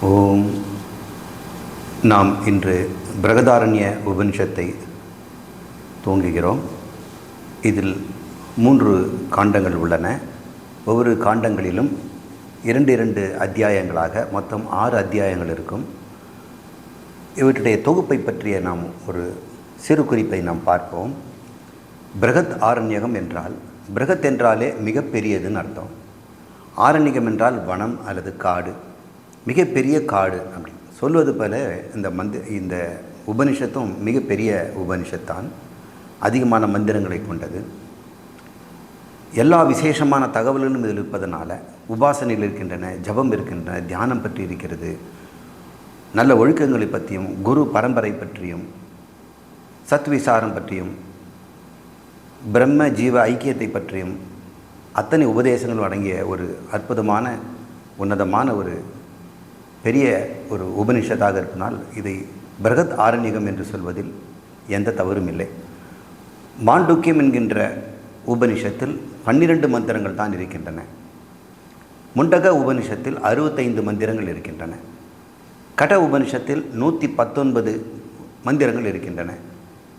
ஓம். நாம் இன்று பிரகதாரண்ய உபனிஷத்தை துவங்குகிறோம். இதில் மூன்று காண்டங்கள் உள்ளன. ஒவ்வொரு காண்டங்களிலும் இரண்டு இரண்டு அத்தியாயங்களாக மொத்தம் ஆறு அத்தியாயங்கள் இருக்கும். இவற்றுடைய தொகுப்பை பற்றிய நாம் ஒரு சிறு குறிப்பை நாம் பார்ப்போம். பிரகத் ஆரண்யகம் என்றால் பிரகத் என்றாலே மிகப்பெரியதுன்னு அர்த்தம். ஆரண்யகம் என்றால் வனம் அல்லது காடு. மிகப்பெரிய காடு அப்படி. சொல்வது போல இந்த மந்தி இந்த உபனிஷத்தும் மிகப்பெரிய உபனிஷத்தான். அதிகமான மந்திரங்களை கொண்டது. எல்லா விசேஷமான தகவல்களும் இதில் இருப்பதனால் உபாசனைகள் இருக்கின்றன ஜபம் இருக்கின்றன தியானம் பற்றி இருக்கிறது. நல்ல ஒழுக்கங்களை பற்றியும் குரு பரம்பரை பற்றியும் சத்விசாரம் பற்றியும் பிரம்ம ஜீவ ஐக்கியத்தை பற்றியும் அத்தனை உபதேசங்களும் அடங்கிய ஒரு அற்புதமான உன்னதமான ஒரு பெரிய ஒரு உபனிஷத்தாக இருப்பினால் இதை பிரகத் ஆரண்யகம் என்று சொல்வதில் எந்த தவறும் இல்லை. மாண்டூக்கியம் என்கின்ற உபனிஷத்தில் பன்னிரண்டு மந்திரங்கள் தான் இருக்கின்றன. முண்டக உபனிஷத்தில் அறுபத்தைந்து மந்திரங்கள் இருக்கின்றன. கட உபனிஷத்தில் நூற்றி பத்தொன்பது மந்திரங்கள் இருக்கின்றன.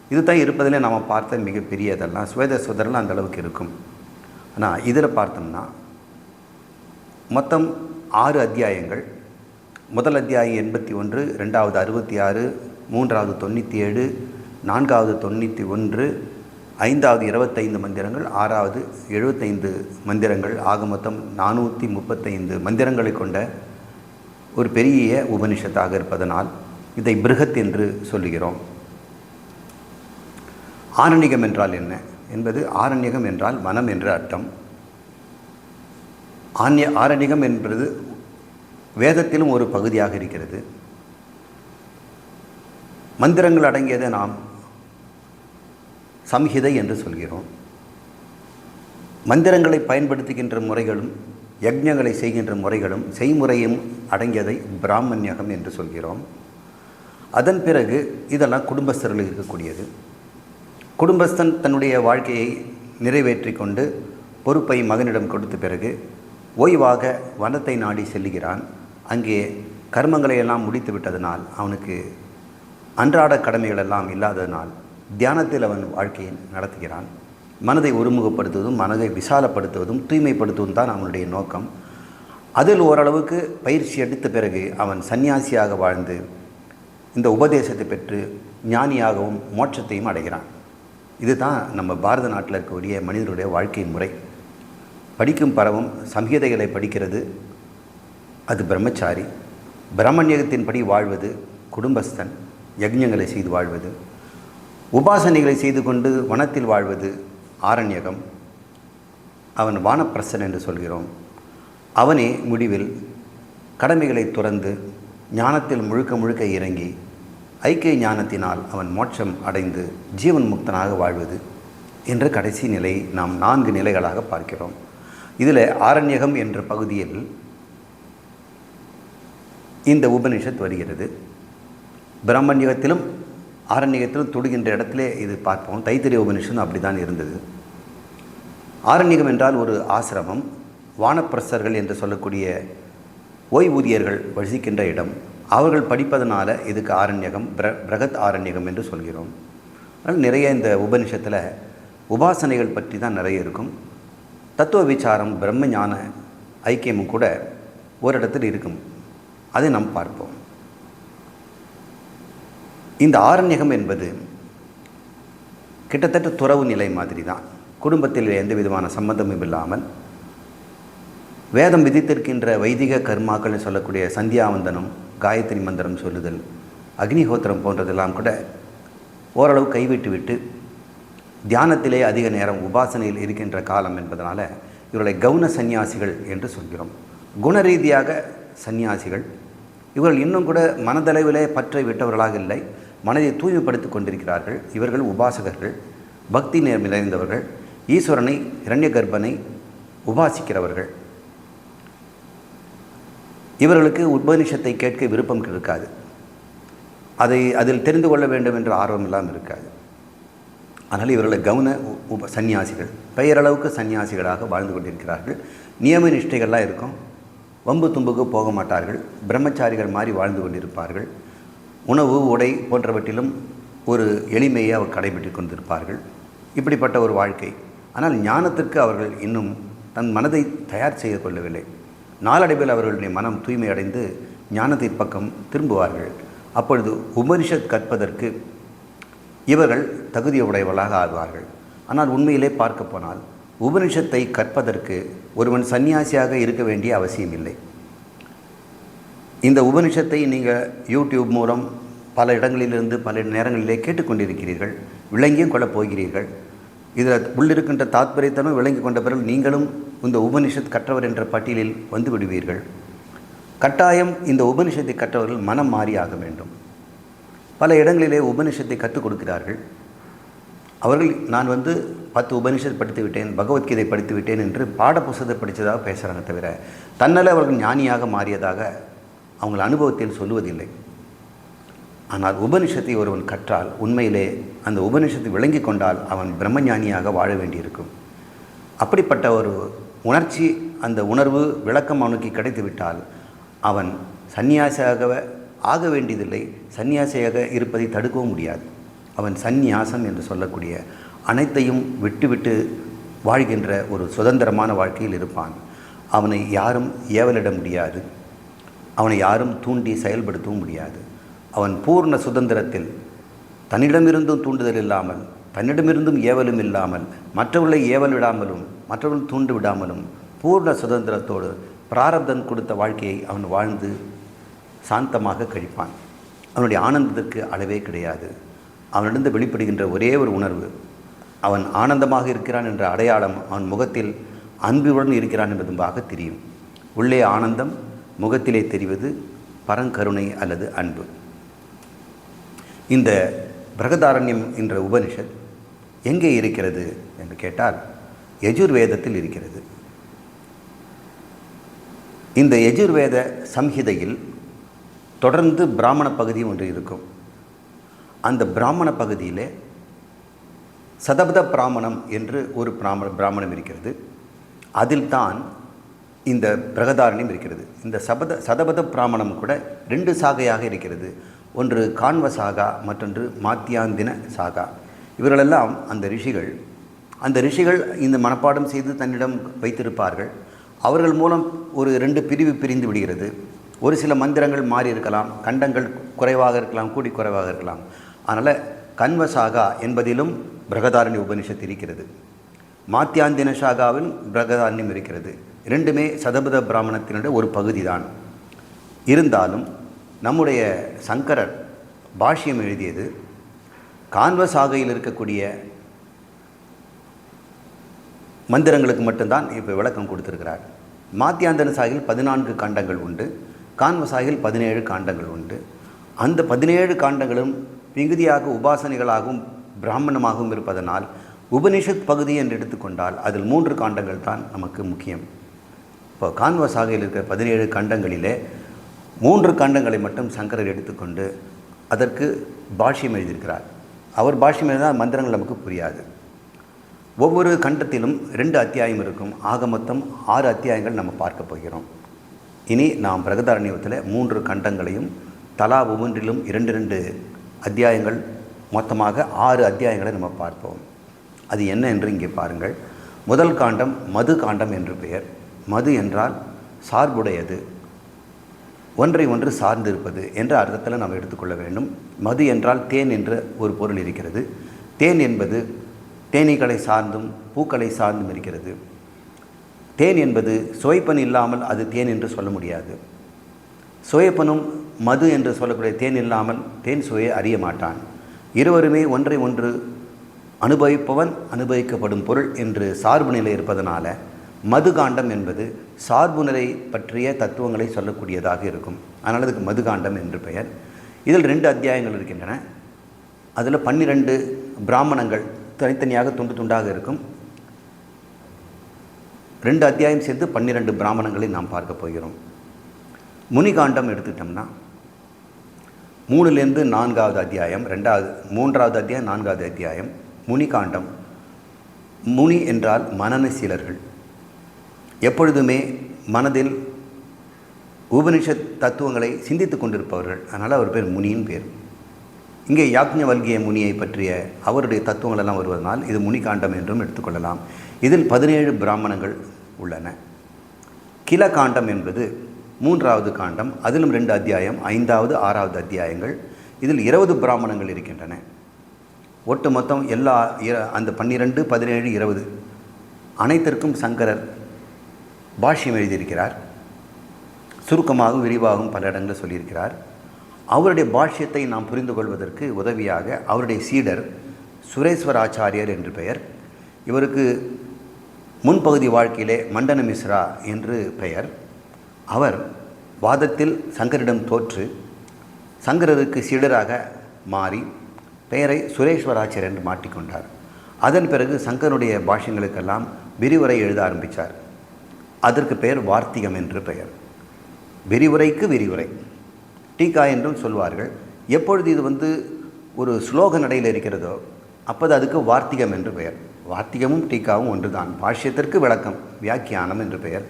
இதுதான் இருப்பதிலே நாம் பார்த்த மிகப்பெரியதெல்லாம் சுவேத சுதரெலாம் அந்தளவுக்கு இருக்கும். ஆனால் இதில் பார்த்தோம்னா மொத்தம் ஆறு அத்தியாயங்கள் முதல் அத்தியாயம் எண்பத்தி ஒன்று ரெண்டாவது அறுபத்தி ஆறு மூன்றாவது தொண்ணூற்றி ஏழு நான்காவது தொண்ணூற்றி ஒன்று ஐந்தாவது இருபத்தைந்து மந்திரங்கள் ஆறாவது எழுபத்தைந்து மந்திரங்கள் ஆக மொத்தம் நானூற்றி முப்பத்தைந்து மந்திரங்களை கொண்ட ஒரு பெரிய உபனிஷத்தாக இருப்பதனால் இதை பிருகத் என்று சொல்லுகிறோம். ஆரண்யகம் என்றால் என்ன? என்பது ஆரண்யகம் என்றால் வனம் என்று அர்த்தம். ஆன்ய ஆரண்யகம் என்பது வேதத்திலும் ஒரு பகுதியாக இருக்கிறது. மந்திரங்கள் அடங்கியதை நாம் சம்ஹிதை என்று சொல்கிறோம். மந்திரங்களை பயன்படுத்துகின்ற முறைகளும் யஜ்ஞங்களை செய்கின்ற முறைகளும் செய்முறையும் அடங்கியதை பிராமண்யகம் என்று சொல்கிறோம். அதன் பிறகு இதெல்லாம் குடும்பஸ்தர்கள் இருக்கக்கூடியது. குடும்பஸ்தன் தன்னுடைய வாழ்க்கையை நிறைவேற்றி கொண்டு பொறுப்பை மகனிடம் கொடுத்த பிறகு ஓய்வாக வனத்தை நாடி செல்கிறான் அங்கே கர்மங்களை எல்லாம் முடித்து விட்டதனால் அவனுக்கு அன்றாட கடமைகள் எல்லாம் இல்லாததனால் தியானத்தில் அவன் வாழ்க்கையை நடத்துகிறான். மனதை ஒருமுகப்படுத்துவதும் மனதை விசாலப்படுத்துவதும் தூய்மைப்படுத்துவதும் தான் அவனுடைய நோக்கம். அதில் ஓரளவுக்கு பயிற்சி எடுத்த பிறகு அவன் சன்னியாசியாக வாழ்ந்து இந்த உபதேசத்தை பெற்று ஞானியாகவும் மோட்சத்தையும் அடைகிறான். இதுதான் நம்ம பாரத நாட்டில் இருக்கக்கூடிய மனிதனுடைய வாழ்க்கை முறை. படிக்கும் பரவும் சம்ஹிதைகளை படிக்கிறது அது பிரம்மச்சாரி. பிரம்மண்யகத்தின்படி வாழ்வது குடும்பஸ்தன் யஜ்ஞங்களை செய்து வாழ்வது உபாசனைகளை செய்து கொண்டு வனத்தில் வாழ்வது ஆரண்யகம். அவன் வானப்பிரசன் என்று சொல்கிறோம். அவனே முடிவில் கடமைகளை துறந்து ஞானத்தில் முழுக்க முழுக்க இறங்கி ஐக்கிய ஞானத்தினால் அவன் மோட்சம் அடைந்து ஜீவன் முக்தனாக வாழ்வது என்ற கடைசி நிலை நாம் நான்கு நிலைகளாக பார்க்கிறோம். இதில் ஆரண்யகம் என்ற பகுதியில் இந்த உபனிஷத் வருகிறது. பிரம்மண்யகத்திலும் ஆரண்யகத்திலும் தொடுகின்ற இடத்திலே இது பார்ப்போம். தைத்திரிய உபனிஷம் அப்படி தான் இருந்தது. ஆரண்யகம் என்றால் ஒரு ஆசிரமம். வானப்பிரசர்கள் என்று சொல்லக்கூடிய ஓய்வூதியர்கள் வசிக்கின்ற இடம். அவர்கள் படிப்பதனால இதுக்கு ஆரண்யகம் பிர பிரகத் ஆரண்யகம் என்று சொல்கிறோம். அதனால் நிறைய இந்த உபனிஷத்தில் உபாசனைகள் பற்றி தான் நிறைய இருக்கும். தத்துவ விசாரம் பிரம்ம ஞான ஐக்கியமும் கூட ஒரு இடத்தில் இருக்கும். அதை நாம் பார்ப்போம். இந்த ஆரண்யகம் என்பது கிட்டத்தட்ட துறவு நிலை மாதிரி தான் குடும்பத்தில் எந்த விதமான சம்பந்தமும் இல்லாமல் வேதம் விதித்திருக்கின்ற வைதிக கர்மாக்கள்னு சொல்லக்கூடிய சந்தியாவந்தனம் காயத்ரி மந்திரம் சொல்லுதல் அக்னிஹோத்திரம் போன்றதெல்லாம் கூட ஓரளவு கைவிட்டு விட்டு தியானத்திலே அதிக நேரம் உபாசனையில் இருக்கின்ற காலம் என்பதனால் இவர்களை கவுன சந்நியாசிகள் என்று சொல்கிறோம். குணரீதியாக சந்நியாசிகள் இவர்கள் இன்னும் கூட மனதளவிலே பற்றை விட்டவர்களாக இல்லை. மனதை தூய்மைப்படுத்தி கொண்டிருக்கிறார்கள். இவர்கள் உபாசகர்கள் பக்தி நேர் நிறைந்தவர்கள் ஈஸ்வரனை இரண்ய கர்ப்பனை உபாசிக்கிறவர்கள். இவர்களுக்கு உபநிஷத்தை கேட்க விருப்பம் இருக்காது. அதை அதில் தெரிந்து கொள்ள வேண்டும் என்ற ஆர்வம் இல்லாமல் இருக்காது. அதனால் இவர்களை கவன உப சந்நியாசிகள் பெயரளவுக்கு சந்நியாசிகளாக வாழ்ந்து கொண்டிருக்கிறார்கள். நியம நிஷ்டைகள்லாம் இருக்கும். வம்பு தும்புக்கு போக மாட்டார்கள். பிரம்மச்சாரிகள் மாதிரி வாழ்ந்து கொண்டிருப்பார்கள். உணவு உடை போன்றவற்றிலும் ஒரு எளிமையை அவர் கடைபிடி கொண்டிருப்பார்கள். இப்படிப்பட்ட ஒரு வாழ்க்கை. ஆனால் ஞானத்திற்கு அவர்கள் இன்னும் தன் மனதை தயார் செய்து கொள்ளவில்லை. நாளடைவில் அவர்களுடைய மனம் தூய்மை அடைந்து ஞானத்தின் பக்கம் திரும்புவார்கள். அப்பொழுது உபனிஷத் கற்பதற்கு இவர்கள் தகுதியுடையவர்களாக ஆகுவார்கள். ஆனால் உண்மையிலே பார்க்க போனால் உபனிஷத்தை கற்பதற்கு ஒருவன் சன்னியாசியாக இருக்க வேண்டிய அவசியமில்லை இந்த உபனிஷத்தை நீங்கள் யூடியூப் மூலம் பல இடங்களிலிருந்து பல நேரங்களிலே கேட்டுக்கொண்டிருக்கிறீர்கள் விளங்கியும் கொள்ளப் போகிறீர்கள். இதில் உள்ளிருக்கின்ற தாத்பரியத்தனும் விளங்கி கொண்ட பிறகு நீங்களும் இந்த உபனிஷத் கற்றவர் என்ற பட்டியலில் வந்து விடுவீர்கள். கட்டாயம் இந்த உபனிஷத்தை கற்றவர்கள் மனம் மாறி ஆக வேண்டும். பல இடங்களிலே உபனிஷத்தை கற்றுக் கொடுக்கிறார்கள். அவர்கள் நான் வந்து பத்து உபனிஷத் படித்து விட்டேன் பகவத்கீதை படித்து விட்டேன் என்று பாடப்புஸ்தத்தை படித்ததாக பேசுகிறாங்க தவிர தன்னால் அவர்கள் ஞானியாக மாறியதாக அவங்கள் அனுபவத்தில் சொல்லுவதில்லை. ஆனால் உபனிஷத்தை ஒருவன் கற்றால் உண்மையிலே அந்த உபனிஷத்தை விளங்கி கொண்டால் அவன் பிரம்மஞானியாக வாழ வேண்டியிருக்கும். அப்படிப்பட்ட ஒரு உணர்ச்சி அந்த உணர்வு விளக்கம் அவனுக்கு கிடைத்துவிட்டால் அவன் சந்நியாசியாக ஆக வேண்டியதில்லை சந்நியாசியாக இருப்பதை தடுக்கவும் முடியாது. அவன் சந்நியாசம் என்று சொல்லக்கூடிய அனைத்தையும் விட்டுவிட்டு வாழ்கின்ற ஒரு சுதந்திரமான வாழ்க்கையில் இருப்பான். அவனை யாரும் ஏவலிட முடியாது. அவனை யாரும் தூண்டி செயல்படுத்தவும் முடியாது. அவன் பூர்ண சுதந்திரத்தில் தன்னிடமிருந்தும் தூண்டுதல் இல்லாமல் தன்னிடமிருந்தும் ஏவலும் இல்லாமல் மற்றவர்களை ஏவல் விடாமலும் மற்றவர்கள் தூண்டு விடாமலும் பூர்ண சுதந்திரத்தோடு பிராரப்தன் கொடுத்த வாழ்க்கையை அவன் வாழ்ந்து சாந்தமாக கழிப்பான். அவனுடைய ஆனந்தத்திற்கு அளவே கிடையாது. அவனிடந்து வெளிப்படுகின்ற ஒரே ஒரு உணர்வு அவன் ஆனந்தமாக இருக்கிறான் என்ற அடையாளம் அவன் முகத்தில் அன்புடன் இருக்கிறான் என்பதுமாக தெரியும். உள்ளே ஆனந்தம் முகத்திலே தெரிவது பரங்கருணை அல்லது அன்பு. இந்த பிரகதாரண்யம் என்ற உபனிஷத் எங்கே இருக்கிறது என்று கேட்டால் யஜுர்வேதத்தில் இருக்கிறது. இந்த யஜுர்வேத சம்ஹிதையில் தொடர்ந்து பிராமண பகுதி ஒன்று இருக்கும். அந்த பிராமண பகுதியிலே சதபத பிராமணம் என்று ஒரு பிராமண பிராமணம் இருக்கிறது. அதில் தான் இந்த பிரகதாரணியம் இருக்கிறது. இந்த சபத சதபத பிராமணம் கூட ரெண்டு சாகையாக இருக்கிறது. ஒன்று கான்வ சாகா மற்றொன்று மாத்தியாந்தின சாகா. இவர்களெல்லாம் அந்த ரிஷிகள். அந்த ரிஷிகள் இந்த மனப்பாடம் செய்து தன்னிடம் வைத்திருப்பார்கள். அவர்கள் மூலம் ஒரு ரெண்டு பிரிவு பிரிந்து விடுகிறது. ஒரு சில மந்திரங்கள் மாறி இருக்கலாம் கண்டங்கள் குறைவாக இருக்கலாம் கூடி குறைவாக இருக்கலாம். அதனால் கன்வசாகா என்பதிலும் பிரகதாரண்ய உபனிஷத் இருக்கிறது. மாத்தியாந்தின சாகாவில் பிரகதாரண்யம் இருக்கிறது. இரண்டுமே சதபத பிராமணத்தினுடைய ஒரு பகுதி தான் இருந்தாலும் நம்முடைய சங்கரர் பாஷ்யம் எழுதியது கான்வசாகையில் இருக்கக்கூடிய மந்திரங்களுக்கு மட்டும்தான் இப்போ விளக்கம் கொடுத்துருக்கிறார். மாத்தியாந்தன சாகில் பதினான்கு காண்டங்கள் உண்டு. கான்வசாகில் பதினேழு காண்டங்கள் உண்டு. அந்த பதினேழு காண்டங்களும் மிகுதியாக உபாசனைகளாகவும் பிராமணமாகவும் இருப்பதனால் உபனிஷத் பகுதி என்று எடுத்துக்கொண்டால் அதில் மூன்று காண்டங்கள் தான் நமக்கு முக்கியம். இப்போ கான்வசாகையில் இருக்கிற பதினேழு கண்டங்களிலே மூன்று கண்டங்களை மட்டும் சங்கரர் எடுத்துக்கொண்டு அதற்கு பாஷ்யம் எழுதியிருக்கிறார். அவர் பாஷ்யம் எழுதினால் மந்திரங்கள் நமக்கு புரியாது. ஒவ்வொரு கண்டத்திலும் ரெண்டு அத்தியாயம் இருக்கும். ஆக மொத்தம் ஆறு அத்தியாயங்கள் நம்ம பார்க்க போகிறோம். இனி நாம் பிரகதாரண்யத்தில் மூன்று கண்டங்களையும் தலா ஒவ்வொன்றிலும் இரண்டு இரண்டு அத்தியாயங்கள் மொத்தமாக ஆறு அத்தியாயங்களை நம்ம பார்ப்போம். அது என்ன என்று இங்கே பாருங்கள். முதல் காண்டம் மது காண்டம் என்று பெயர். மது என்றால் சார்புடையது. ஒன்றை ஒன்று சார்ந்து இருப்பது என்ற அர்த்தத்தில் நாம் எடுத்துக்கொள்ள வேண்டும். மது என்றால் தேன் என்ற ஒரு பொருள் இருக்கிறது. தேன் என்பது தேனீக்களை சார்ந்தும் பூக்களை சார்ந்தும் இருக்கிறது. தேன் என்பது சுவைப்பன் இல்லாமல் அது தேன் என்று சொல்ல முடியாது. சுவைப்பனும் மது என்று சொல்லக்கூடிய தேன் இல்லாமல் தேன் சுவையை அறிய மாட்டான். இருவருமே ஒன்றை ஒன்று அனுபவிப்பவன் அனுபவிக்கப்படும் பொருள் என்று சார்பு நிலை இருப்பதனால மதுகாண்டம் என்பது சார்பு நிலை பற்றிய தத்துவங்களை சொல்லக்கூடியதாக இருக்கும். அதனால் அதுக்கு மதுகாண்டம் என்று பெயர். இதில் ரெண்டு அத்தியாயங்கள் இருக்கின்றன. அதில் பன்னிரண்டு பிராமணங்கள் தனித்தனியாக துண்டு துண்டாக இருக்கும். ரெண்டு அத்தியாயம் சேர்த்து பன்னிரண்டு பிராமணங்களை நாம் பார்க்க போகிறோம். முனிகாண்டம் எடுத்துக்கிட்டோம்னா மூணுலேருந்து நான்காவது அத்தியாயம் ரெண்டாவது மூன்றாவது அத்தியாயம் நான்காவது அத்தியாயம் முனிகாண்டம். முனி என்றால் மனநசீலர்கள். எப்பொழுதுமே மனதில் உபனிஷத் தத்துவங்களை சிந்தித்து கொண்டிருப்பவர்கள். அதனால் அவர் பேர் முனியின் பேர். இங்கே யாக்ஞவல்கிய முனியை பற்றிய அவருடைய தத்துவங்கள் எல்லாம் வருவதனால் இது முனிகாண்டம் என்றும் எடுத்துக்கொள்ளலாம் இதில் பதினேழு பிராமணங்கள் உள்ளன. கிலகாண்டம் என்பது மூன்றாவது காண்டம் அதிலும் ரெண்டு அத்தியாயம் ஐந்தாவது ஆறாவது அத்தியாயங்கள். இதில் இருபது பிராமணங்கள் இருக்கின்றன. ஒட்டு மொத்தம் எல்லா அந்த பன்னிரெண்டு பதினேழு இருபது. அனைத்திற்கும் சங்கரர் பாஷ்யம் எழுதியிருக்கிறார். சுருக்கமாகவும் விரிவாகவும் பல இடங்களில் சொல்லியிருக்கிறார். அவருடைய பாஷ்யத்தை நாம் புரிந்து கொள்வதற்கு உதவியாக அவருடைய சீடர் சுரேஸ்வராச்சாரியர் என்று பெயர். இவருக்கு முன்பகுதி வாழ்க்கையிலே மண்டன மிஸ்ரா என்று பெயர். அவர் வாதத்தில் சங்கரிடம் தோற்று சங்கரருக்கு சீடராக மாறி பெயரை சுரேஸ்வராச்சர் என்று மாட்டிக்கொண்டார் அதன் பிறகு சங்கருடைய பாஷ்யங்களுக்கெல்லாம் விரிவுரை எழுத ஆரம்பித்தார் அதற்கு பெயர் வார்த்திகம் என்று பெயர். விரிவுரைக்கு விரிவுரை. டீகா என்றும் சொல்வார்கள். எப்பொழுது இது வந்து ஒரு ஸ்லோக நடையில் இருக்கிறதோ அப்போது அதுக்கு வார்த்திகம் என்று பெயர். வார்த்திகமும் டீக்காவும் ஒன்றுதான். பாஷ்யத்திற்கு விளக்கம் வியாக்கியானம் என்று பெயர்.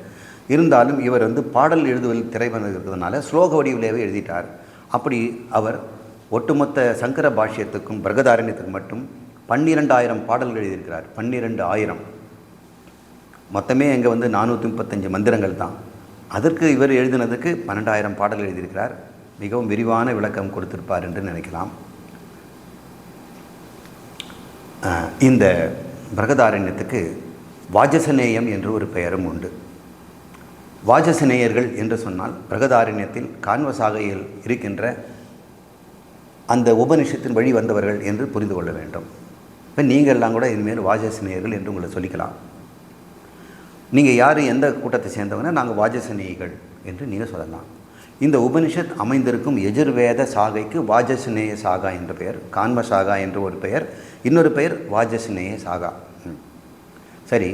இருந்தாலும் இவர் வந்து பாடல் எழுதுவதில் திரைவன் இருக்கிறதுனால ஸ்லோக வடிவிலேயே எழுதிட்டார். அப்படி அவர் ஒட்டுமொத்த சங்கர பாஷ்யத்துக்கும் பிரகதாரண்யத்துக்கும் மட்டும் பன்னிரெண்டாயிரம் பாடல்கள் எழுதியிருக்கிறார். பன்னிரெண்டு ஆயிரம். மொத்தமே இங்கே வந்து நானூற்றி முப்பத்தஞ்சு மந்திரங்கள் தான். அதற்கு இவர் எழுதினதுக்கு பன்னெண்டாயிரம் பாடல் எழுதியிருக்கிறார். மிகவும் விரிவான விளக்கம் கொடுத்திருப்பார் என்று நினைக்கலாம். இந்த பிரகதாரண்யத்துக்கு வாஜசநேயம் என்று ஒரு பெயரும் உண்டு. வாஜசநேயர்கள் என்று சொன்னால் பிரகதாரண்யத்தில் கான்வசாகையில் இருக்கின்ற அந்த உபனிஷத்தின் வழி வந்தவர்கள் என்று புரிந்து கொள்ள வேண்டும். இப்போ நீங்கள் எல்லாம் கூட இனிமேல் வாஜசநேயர்கள் என்று உங்களை சொல்லிக்கலாம். நீங்கள் யார் எந்த கூட்டத்தை சேர்ந்தவங்கன்னா நாங்கள் வாஜசநேயிகள் என்று நீங்கள் சொல்லலாம். இந்த உபனிஷத் அமைந்திருக்கும் எஜுர்வேத சாகைக்கு வாஜசநேய சாகா என்ற பெயர் கான்ம சாகா என்று ஒரு பெயர் இன்னொரு பெயர் வாஜசநேய சாகா. ம். சரி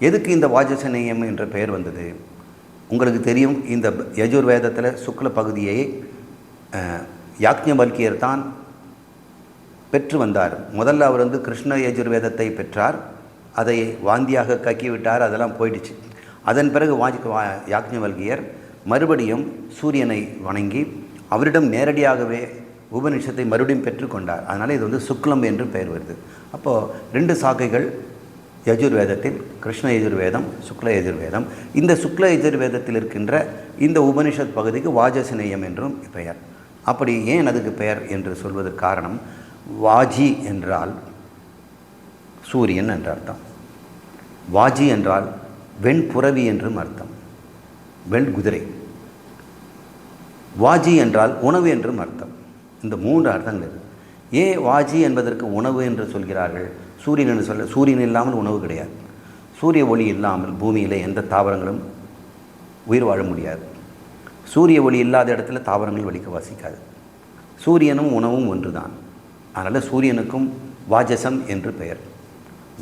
எதுக்கு இந்த வாஜசநேயம் என்ற பெயர் வந்தது? உங்களுக்கு தெரியும் இந்த யஜுர்வேதத்தில் சுக்ல பகுதியை அஹ், யாக்ஞவல்கியர் தான் பெற்று வந்தார். முதல்ல அவர் வந்து கிருஷ்ண யஜுர்வேதத்தை பெற்றார். அதை வாந்தியாக கக்கிவிட்டார். அதெல்லாம் போயிடுச்சு. அதன் பிறகு வாஜ் வா- யாக்ஞவல்கியர் மறுபடியும் சூரியனை வணங்கி அவரிடம் நேரடியாகவே உபநிஷத்தை மறுபடியும் பெற்றுக்கொண்டார் அதனால் இது வந்து சுக்லம் என்று பெயர் வருது. அப்போது ரெண்டு சாக்கைகள் யஜுர்வேதத்தில் கிருஷ்ண எஜுர்வேதம் சுக்ல எதிர்வேதம் இந்த சுக்ல எஜுர்வேதத்தில் இருக்கின்ற இந்த உபனிஷத் பகுதிக்கு வாஜசநேயம் என்றும் பெயர். அப்படி ஏன் அதுக்கு பெயர் என்று சொல்வதற்கு காரணம் வாஜி என்றால் சூரியன் என்ற அர்த்தம். வாஜி என்றால் வெண்புறவி என்றும் அர்த்தம். வெண் குதிரை வாஜி என்றால் உணவு என்றும் அர்த்தம். இந்த மூன்று அர்த்தங்கள் ஏன் வாஜி என்பதற்கு உணவு என்று சொல்கிறார்கள்? சூரியன் என்று சொல்ல சூரியன் இல்லாமல் உணவு கிடையாது. சூரிய ஒளி இல்லாமல் பூமியில் எந்த தாவரங்களும் உயிர் வாழ முடியாது. சூரிய ஒளி இல்லாத இடத்துல தாவரங்கள் வலிக்க வாசிக்காது. சூரியனும் உணவும் ஒன்று தான் அதனால் சூரியனுக்கும் வாஜசம் என்று பெயர்.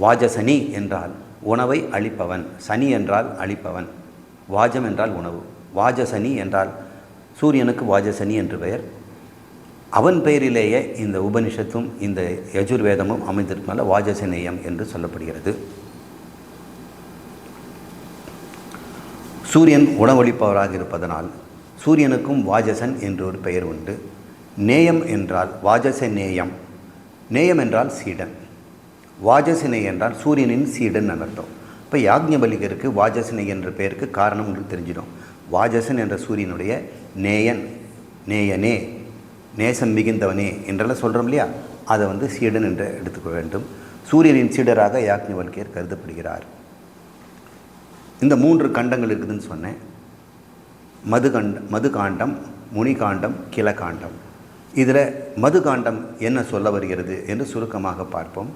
வாஜசனி என்றால் உணவை அளிப்பவன் சனி என்றால் அளிப்பவன் வாஜம் என்றால் உணவு. வாஜசனி என்றால் சூரியனுக்கு வாஜசனி என்று பெயர். அவன் பெயரிலேயே இந்த உபனிஷத்தும் இந்த யஜுர்வேதமும் அமைந்திருக்கனால வாஜசநேயம் என்று சொல்லப்படுகிறது. சூரியன் உணவளிப்பவராக இருப்பதனால் சூரியனுக்கும் வாஜசன் என்று ஒரு பெயர் உண்டு. நேயம் என்றால் வாஜச நேயம் நேயம் என்றால் சீடன். வாஜசினை என்றால் சூரியனின் சீடன் அர்த்தம். இப்போ யாக்ஞபலிகருக்கு வாஜசினை என்ற பெயருக்கு காரணம் உங்களுக்கு தெரிஞ்சிடும். வாஜசன் என்ற சூரியனுடைய நேயன் நேயனே. நேசம் மிகுந்தவனே என்றெல்லாம் சொல்கிறோம் இல்லையா? அதை வந்து சீடன் என்று எடுத்துக்க வேண்டும். சூரியனின் சீடராக யாக்ஞவல்கியர் கருதப்படுகிறார். இந்த மூன்று கண்டங்கள் இருக்குதுன்னு சொன்னேன். மதுகண்ட மதுகாண்டம் முனிகாண்டம் கிளகாண்டம் இதில் மதுகாண்டம் என்ன சொல்ல வருகிறது என்று சுருக்கமாக பார்ப்போம்.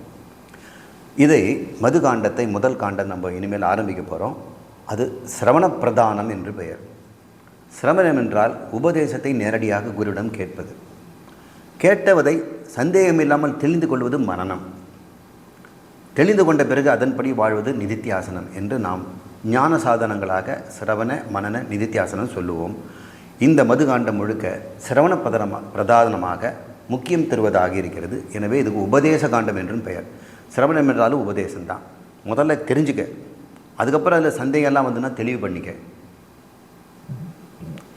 இதை மதுகாண்டத்தை முதல் காண்டம் நம்ம இனிமேல் ஆரம்பிக்க போகிறோம் அது சிரவண பிரதானம் என்று பெயர். சிரவணம் என்றால் உபதேசத்தை நேரடியாக குருவிடம் கேட்பது. கேட்டவதை சந்தேகமில்லாமல் தெளிந்து கொள்வது மனனம் தெளிந்து கொண்ட பிறகு அதன்படி வாழ்வது நிதித்தியாசனம் என்று நாம் ஞான சாதனங்களாக சிரவண மனன நிதித்தியாசனம் சொல்லுவோம். இந்த மதுகாண்டம் முழுக்க சிரவண பிரதனமா பிரதானமாக முக்கியம் தருவதாக இருக்கிறது. எனவே இதுக்கு உபதேச காண்டம் என்றும் பெயர். சிரவணம் என்றாலும் உபதேசம்தான் முதல்ல தெரிஞ்சுக்க. அதுக்கப்புறம் அதில் சந்தேகம்லாம் வந்துன்னா தெளிவு பண்ணிக்க.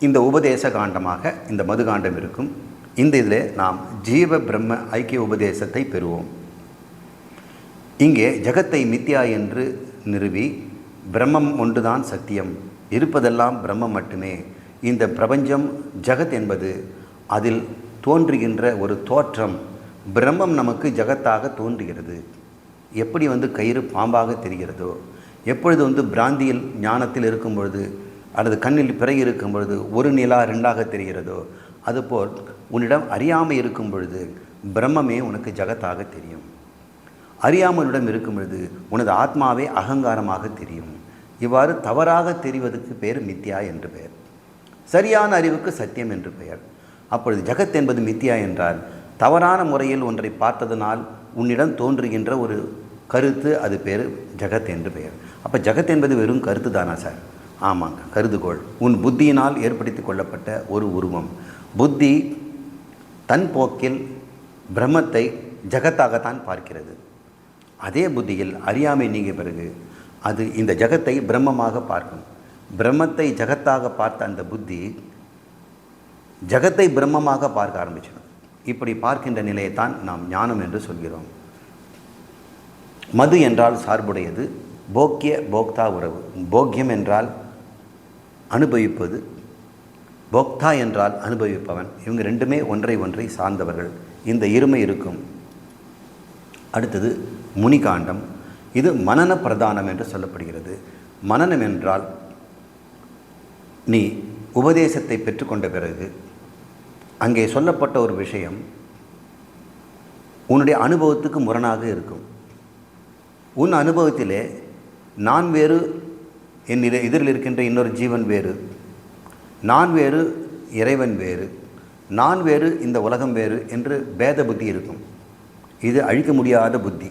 இந்த உபதேச காண்டமாக இந்த மதுகாண்டம் இருக்கும். இந்த இதில் நாம் ஜீவ பிரம்ம ஐக்கிய உபதேசத்தை பெறுவோம். இங்கே ஜகத்தை மித்யா என்று நிறுவி பிரம்மம் ஒன்றுதான் சத்தியம். இருப்பதெல்லாம் பிரம்மம் மட்டுமே. இந்த பிரபஞ்சம் ஜகத் என்பது அதில் தோன்றுகின்ற ஒரு தோற்றம். பிரம்மம் நமக்கு ஜகத்தாக தோன்றுகிறது. எப்படி வந்து கயிறு பாம்பாக தெரிகிறதோ எப்பொழுது வந்து பிராந்தியில் ஞானத்தில் இருக்கும் பொழுது அல்லது கண்ணில் பிறகு இருக்கும் பொழுது ஒரு நிலா ரெண்டாக தெரிகிறதோ அதுபோல் உன்னிடம் அறியாமை இருக்கும் பொழுது பிரம்மமே உனக்கு ஜகத்தாக தெரியும். அறியாமலிடம் இருக்கும் பொழுது உனது ஆத்மாவே அகங்காரமாக தெரியும். இவ்வாறு தவறாக தெரிவதற்கு பெயர் மித்யா என்று பெயர். சரியான அறிவுக்கு சத்தியம் என்று பெயர். அப்பொழுது ஜகத் என்பது மித்யா என்றால் தவறான முறையில் ஒன்றை பார்த்ததனால் உன்னிடம் தோன்றுகின்ற ஒரு கருத்து அது பேர் ஜகத் என்று பெயர். அப்போ ஜகத் என்பது வெறும் கருத்து தானா சார்? ஆமாங்க கருதுகோள். உன் புத்தியினால் ஏற்படுத்தி கொள்ளப்பட்ட ஒரு உருவம். புத்தி தன் போக்கில் பிரம்மத்தை ஜகத்தாகத்தான் பார்க்கிறது. அதே புத்தியில் அறியாமை நீங்கிய பிறகு அது இந்த ஜகத்தை பிரம்மமாக பார்க்கும். பிரம்மத்தை ஜகத்தாக பார்த்த அந்த புத்தி ஜகத்தை பிரம்மமாக பார்க்க ஆரம்பிச்சிடும். இப்படி பார்க்கின்ற நிலையைத்தான் நாம் ஞானம் என்று சொல்கிறோம். மது என்றால் சார்புடையது போக்கிய போக்தா உறவு. போக்கியம் என்றால் அனுபவிப்பது போக்தா என்றால் அனுபவிப்பவன். இவங்க ரெண்டுமே ஒன்றை ஒன்றை சார்ந்தவர்கள். இந்த இருமை இருக்கும். அடுத்தது முனிகாண்டம். இது மனன பிரதானம் என்று சொல்லப்படுகிறது. மனனம் என்றால் நீ உபதேசத்தை பெற்றுக்கொண்ட பிறகு அங்கே சொல்லப்பட்ட ஒரு விஷயம் உன்னுடைய அனுபவத்துக்கு முரணாக இருக்கும். உன் அனுபவத்திலே நான் வேறு என் இதில் எதிரில் இருக்கின்ற இன்னொரு ஜீவன் வேறு. நான் வேறு இறைவன் வேறு நான் வேறு இந்த உலகம் வேறு என்று பேத புத்தி இருக்கும். இது அழிக்க முடியாத புத்தி.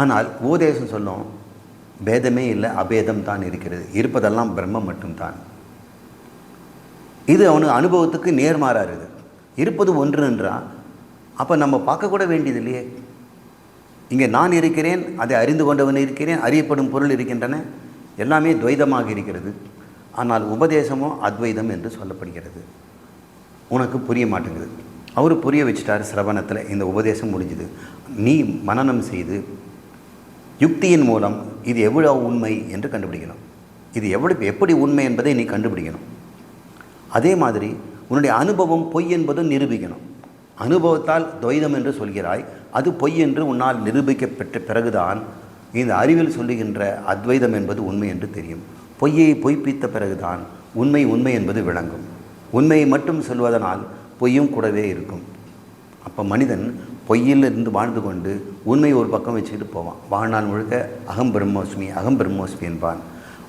ஆனால் உபதேசம் சொல்லும் பேதமே இல்லை அபேதம் தான் இருக்கிறது. இருப்பதெல்லாம் பிரம்மம் மட்டும்தான். இது அவனுக்கு அனுபவத்துக்கு நேர்மாறாருது இருக்குது இருப்பது ஒன்றுன்றான் அப்போ நம்ம பார்க்கக்கூட வேண்டியது இல்லையே. இங்கே நான் இருக்கிறேன் அதை அறிந்து கொண்டவன் இருக்கிறேன் அறியப்படும் பொருள் இருக்கின்றன எல்லாமே துவைதமாக இருக்கிறது. ஆனால் உபதேசமோ அத்வைதம் என்று சொல்லப்படுகிறது. உனக்கு புரிய மாட்டேங்குது. அவர் புரிய வச்சிட்டார் சிரவணத்தில் இந்த உபதேசம் முடிஞ்சுது. நீ மனனம் செய்து யுக்தியின் மூலம் இது எவ்வளோ உண்மை என்று கண்டுபிடிக்கணும். இது எவ்வளவு எப்படி உண்மை என்பதை நீ கண்டுபிடிக்கணும். அதே மாதிரி உன்னுடைய அனுபவம் பொய் என்பதும் நிரூபிக்கணும். அனுபவத்தால் துவைதம் என்று சொல்கிறாய் அது பொய் என்று உன்னால் நிரூபிக்கப்பட்ட பிறகுதான் இந்த அறிவில் சொல்லுகின்ற அத்வைதம் என்பது உண்மை என்று தெரியும். பொய்யை பொய்ப்பித்த பிறகுதான் உண்மை உண்மை என்பது விளங்கும். உண்மையை மட்டும் சொல்வதனால் பொய்யும் கூடவே இருக்கும். அப்போ மனிதன் பொய்யில் இருந்து வாழ்ந்து கொண்டு உண்மை ஒரு பக்கம் வச்சுக்கிட்டு போவான். வாழ்நாள் முழுக்க அகம் பிரம்மோஸ்மி அகம் பிரம்மோஸ்மி என்பான்.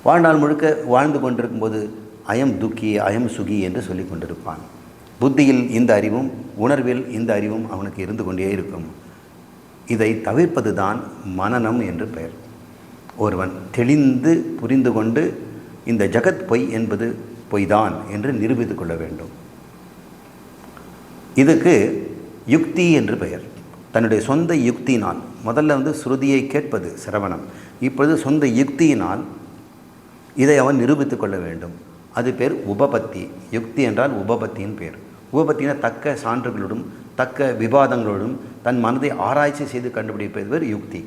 வாழ்நாள் முழுக்க வாழ்ந்து கொண்டிருக்கும்போது அயம் துக்கி அயம் சுகி என்று சொல்லி கொண்டிருப்பான். புத்தியில் இந்த அறிவும் உணர்வில் இந்த அறிவும் அவனுக்கு இருந்து கொண்டே இருக்கும். இதை தவிர்ப்பது தான் மனனம் என்று பெயர். ஒருவன் தெளிந்து புரிந்து கொண்டு இந்த ஜகத் பொய் என்பது பொய்தான் என்று நிரூபித்துக் கொள்ள வேண்டும். இதுக்கு யுக்தி என்று பெயர். தன்னுடைய சொந்த யுக்தியினால் முதல்ல வந்து ஸ்ருதியை கேட்பது சிரவணம். இப்பொழுது சொந்த யுக்தியினால் இதை அவன் நிரூபித்துக் கொள்ள வேண்டும். அது பேர் உபபத்தி. யுக்தி என்றால் உபபத்தியின் பேர். உபபத்தின தக்க சான்றுகளோடும் தக்க விவாதங்களோடும் தன் மனதை ஆராய்ச்சி செய்து கண்டுபிடிப்பது பேர் யுக்தி.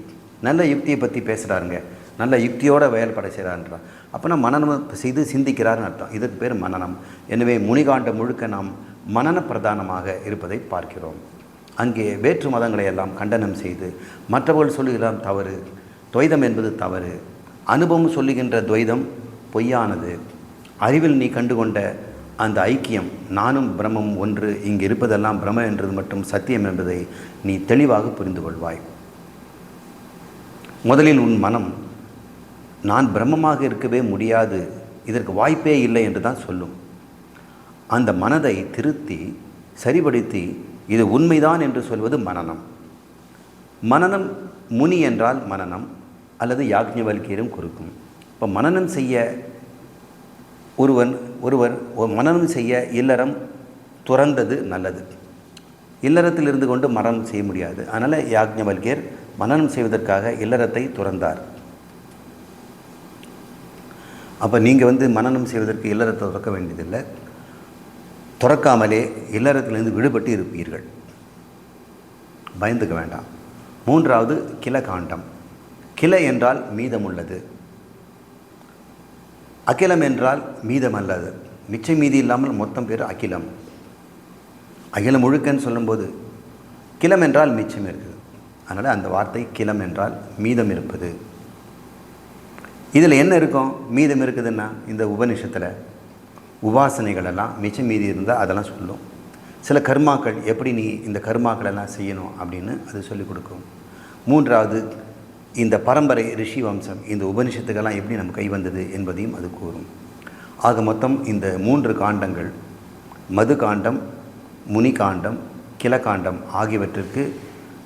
நல்ல யுக்தியை பற்றி பேசுகிறாருங்க நல்ல யுக்தியோட செயல்பட செய்கிறான்றான் அப்போனா மனனம் செய்து சிந்திக்கிறார்னு அர்த்தம். இதற்கு பேர் மனனம் எனவே முனிகாண்ட முழுக்க நாம் மனன பிரதானமாக இருப்பதை பார்க்கிறோம். அங்கே வேற்று மதங்களை எல்லாம் கண்டனம் செய்து மற்றவர்கள் சொல்லுகிறான் தவறு துவைதம் என்பது தவறு அனுபவம் சொல்லுகின்ற துவைதம் பொய்யானது. அறிவில் நீ கண்டுகொண்ட அந்த ஐக்கியம் நானும் பிரம்மம் ஒன்று இங்கு இருப்பதெல்லாம் பிரம்ம என்றது மட்டும் சத்தியம் என்பதை நீ தெளிவாக புரிந்து கொள்வாய். முதலில் உன் மனம் நான் பிரம்மமாக இருக்கவே முடியாது இதற்கு வாய்ப்பே இல்லை என்று தான் சொல்லும். அந்த மனதை திருத்தி சரிபடுத்தி இது உண்மைதான் என்று சொல்வது மனனம் மனநம் முனி என்றால் மனநம் அல்லது யாக்ஞவல்கியரும் கொடுக்கும் இப்போ மனநம் செய்ய ஒருவன் ஒருவர் மனநம் மனனம் செய்ய இல்லறம் துறந்தது நல்லது. இல்லறத்தில் இருந்து கொண்டு மரணம் செய்ய முடியாது. அதனால் யாக்ஞவல்கியர் மனனம் செய்வதற்காக இல்லறத்தை துறந்தார். அப்போ நீங்கள் வந்து மனனம் செய்வதற்கு இல்லறத்தை திறக்க வேண்டியதில்லை. திறக்காமலே இல்லறத்திலிருந்து விடுபட்டு இருப்பீர்கள். பயந்துக்க வேண்டாம். மூன்றாவது கிலகாண்டம் கிளை என்றால் மீதமுள்ளது. அகிலம் என்றால் மீதம் அல்லது மிச்சம் மீதி இல்லாமல் மொத்தம் பேர் அகிலம். அகிலம் முழுக்கன்னு சொல்லும்போது கிளம் என்றால் மிச்சம் இருக்குது. அதனால் அந்த வார்த்தை கிளம் என்றால் மீதம் இருப்பது. இதில் என்ன இருக்கும்? மீதம் இருக்குதுன்னா இந்த உபநிஷத்தில் உபாசனைகளெல்லாம் மிச்சம் மீதி இருந்தால் அதெல்லாம் சொல்லும். சில கர்மாக்கள் எப்படி நீ இந்த கர்மாக்களெல்லாம் செய்யணும் அப்படின்னு அது சொல்லிக் கொடுக்கும். மூன்றாவது இந்த பரம்பரை ரிஷி வம்சம் இந்த உபனிஷத்துக்கெல்லாம் எப்படி நம்ம கை வந்தது என்பதையும் அது கூறும். ஆக மொத்தம் இந்த மூன்று காண்டங்கள் மது காண்டம் முனி காண்டம் கிளகாண்டம் ஆகியவற்றிற்கு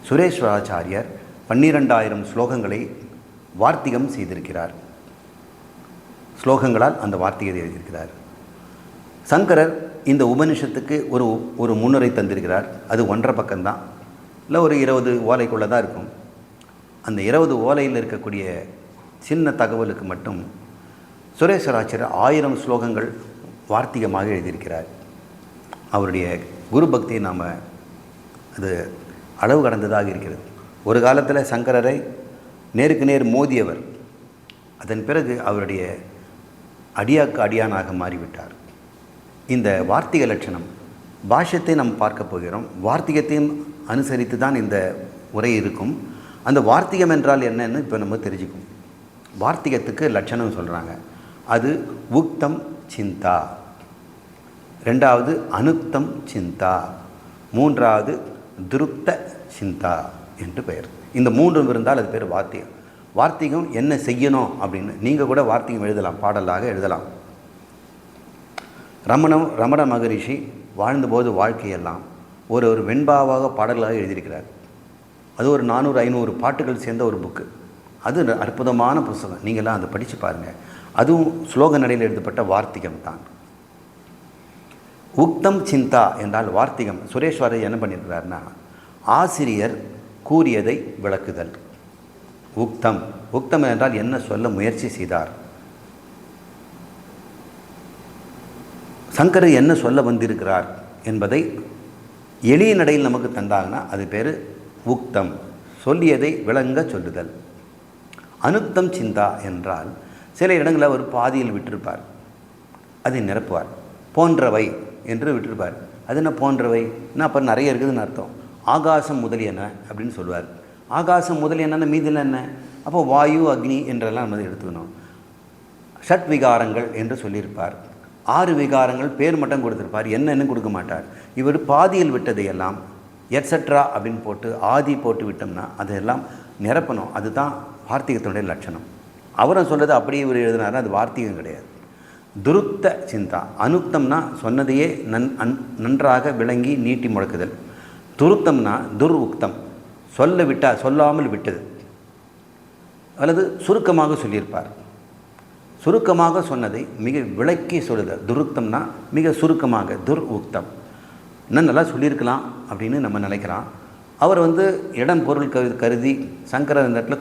சுரேஸ்வராச்சாரியர் பன்னிரெண்டாயிரம் ஸ்லோகங்களை வார்த்திகம் செய்திருக்கிறார். ஸ்லோகங்களால் அந்த வார்த்திகத்தை எழுதியிருக்கிறார். சங்கரர் இந்த உபனிஷத்துக்கு ஒரு ஒரு முன்னுரை தந்திருக்கிறார். அது ஒன்றரை பக்கம்தான். இல்லை ஒரு இருபது ஓலைக்குள்ளே தான் இருக்கும். அந்த இருபது ஓலையில் இருக்கக்கூடிய சின்ன தகவலுக்கு மட்டும் சுரேஸ்வராச்சாரியர் ஆயிரம் ஸ்லோகங்கள் வார்த்திகமாக எழுதியிருக்கிறார். அவருடைய குரு பக்தியை நாம் அது அளவு கடந்ததாக இருக்கிறது. ஒரு காலத்தில் சங்கரரை நேருக்கு நேர் மோதியவர். அதன் பிறகு அவருடைய அடியாக்கு அடியானாக மாறிவிட்டார். இந்த வார்த்திக லட்சணம் பாஷ்யத்தை நாம் பார்க்க போகிறோம். வார்த்திகத்தையும் அனுசரித்து தான் இந்த உரை இருக்கும். அந்த வார்த்திகம் என்றால் என்னன்னு இப்போ நம்ம தெரிஞ்சுக்கும் வார்த்திகத்துக்கு லட்சணம் சொல்கிறாங்க அது உக்தம் சிந்தா. ரெண்டாவது அனுக்தம் சிந்தா. மூன்றாவது திருப்த சிந்தா என்று பெயர். இந்த மூன்றும் இருந்தால் அது பேர் வார்த்திகம். வார்த்திகம் என்ன செய்யணும் அப்படின்னு நீங்கள் கூட வார்த்திகம் எழுதலாம் பாடலாக எழுதலாம். ரமணம் ரமண மகரிஷி வாழ்ந்தபோது வாழ்க்கையெல்லாம் ஒரு ஒரு வெண்பாவாக பாடல்களாக எழுதியிருக்கிறார். அது ஒரு நானூறு ஐநூறு பாட்டுகள் சேர்ந்த ஒரு புக்கு. அது அற்புதமான புஸ்தகம். நீங்களாம் அதை படித்து பாருங்கள் அதுவும் ஸ்லோக நடையில் எழுதப்பட்ட வார்த்திகம் தான் உக்தம் சிந்தா என்றால் வார்த்திகம். சுரேஸ்வரர் என்ன பண்ணியிருக்கிறார்னா ஆசிரியர் கூறியதை விளக்குதல். உக்தம். உக்தம் என்றால் என்ன சொல்ல முயற்சி செய்தார். சங்கரர் என்ன சொல்ல வந்திருக்கிறார் என்பதை எளிய நடையில் நமக்கு தந்தாங்கன்னா அது பேர் உக்தம். சொல்லியதை விளங்க சொல்லுதல். அனுத்தம் சிந்தா என்றால் சில இடங்களில் அவர் பாதியில் விட்டிருப்பார். அதை நிரப்புவார். போன்றவை என்று விட்டிருப்பார். அது என்ன போன்றவை? என்ன அப்போ நிறைய இருக்குதுன்னு அர்த்தம். ஆகாசம் முதலியன அப்படின்னு சொல்லுவார். ஆகாசம் முதலியன மீதில் என்ன? அப்போ வாயு அக்னி என்றெல்லாம் நம்ம எடுத்துக்கணும். ஷட் விகாரங்கள் என்று சொல்லியிருப்பார். ஆறு விகாரங்கள் பேர் மட்டும் கொடுத்துருப்பார். என்னென்னு கொடுக்க மாட்டார். இவர் பாதியில் விட்டதையெல்லாம் எட்ஸட்ரா அப்படின்னு போட்டு ஆதி போட்டு விட்டோம்னா அதெல்லாம் நிரப்பணும். அதுதான் வார்த்திகத்தினுடைய லட்சணம். அவரும் சொல்கிறது அப்படியே இவர் எழுதினார் அது வார்த்திகம் கிடையாது. துருத்த சிந்தா. அனுக்தம்னா சொன்னதையே நன் அன் நன்றாக விளங்கி நீட்டி முழக்குதல். துருத்தம்னா துர் உக்தம் சொல்ல விட்டா சொல்லாமல் விட்டது. அல்லது சுருக்கமாக சொல்லியிருப்பார். சுருக்கமாக சொன்னதை மிக விளக்கி சொல்லுதல் துருத்தம்னா மிக சுருக்கமாக துர் உக்தம் இன்னும் நல்லா சொல்லியிருக்கலாம் அப்படின்னு நம்ம நினைக்கிறோம். அவர் வந்து இடம் பொருள் கருதி சங்கரர் இந்த இடத்துல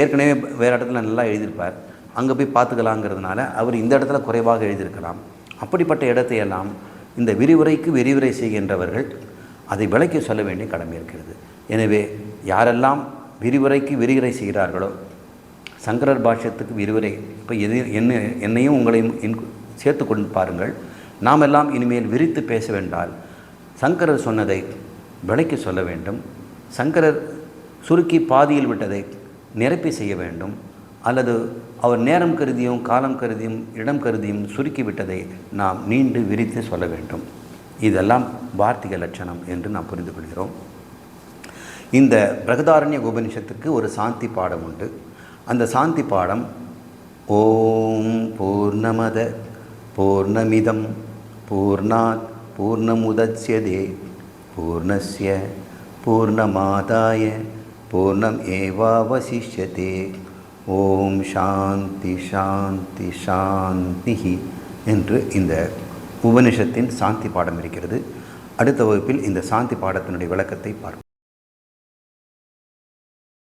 ஏற்கனவே வேறு இடத்துல நல்லா எழுதியிருப்பார். அங்கே போய் பார்த்துக்கலாங்கிறதுனால அவர் இந்த இடத்துல குறைவாக எழுதியிருக்கலாம். அப்படிப்பட்ட இடத்தையெல்லாம் இந்த விரிவுரைக்கு விரிவுரை செய்கின்றவர்கள் அதை விளக்கி சொல்ல வேண்டிய கடமை இருக்கிறது. எனவே யாரெல்லாம் விரிவுரைக்கு விரிவுரை செய்கிறார்களோ சங்கரர் பாஷ்யத்துக்கு விரிவுரை இப்போ எது என்ன என்னையும் உங்களையும் இன்- சேர்த்து கொண்டு பாருங்கள். நாம் எல்லாம் இனிமேல் விரித்து பேச வேண்டால் சங்கரர் சொன்னதை விளக்கி சொல்ல வேண்டும். சங்கரர் சுருக்கி பாதியில் விட்டதை நிரப்பி செய்ய வேண்டும். அல்லது அவர் நேரம் கருதியும் காலம் கருதியும் இடம் கருதியும் சுருக்கிவிட்டதை நாம் நீண்டு விரித்து சொல்ல வேண்டும். இதெல்லாம் வார்த்திக லட்சணம் என்று நாம் புரிந்து கொள்கிறோம். இந்த பிரகதாரண்ய உபனிஷத்துக்கு ஒரு சாந்தி பாடம் உண்டு. அந்த சாந்தி பாடம் ஓம் பூர்ணமத பூர்ணமிதம் பூர்ணாத் பூர்ணமுதட்சியதே பூர்ணஸ்ய பூர்ணமாதாய பூர்ணம் ஏவாவசிஷ்யதே. ஓம் சாந்தி சாந்தி சாந்தி என்று இந்த உபனிஷத்தின் சாந்தி பாடம் இருக்கிறது. அடுத்த வகுப்பில் இந்த சாந்தி பாடத்தினுடைய விளக்கத்தை பார்ப்போம்.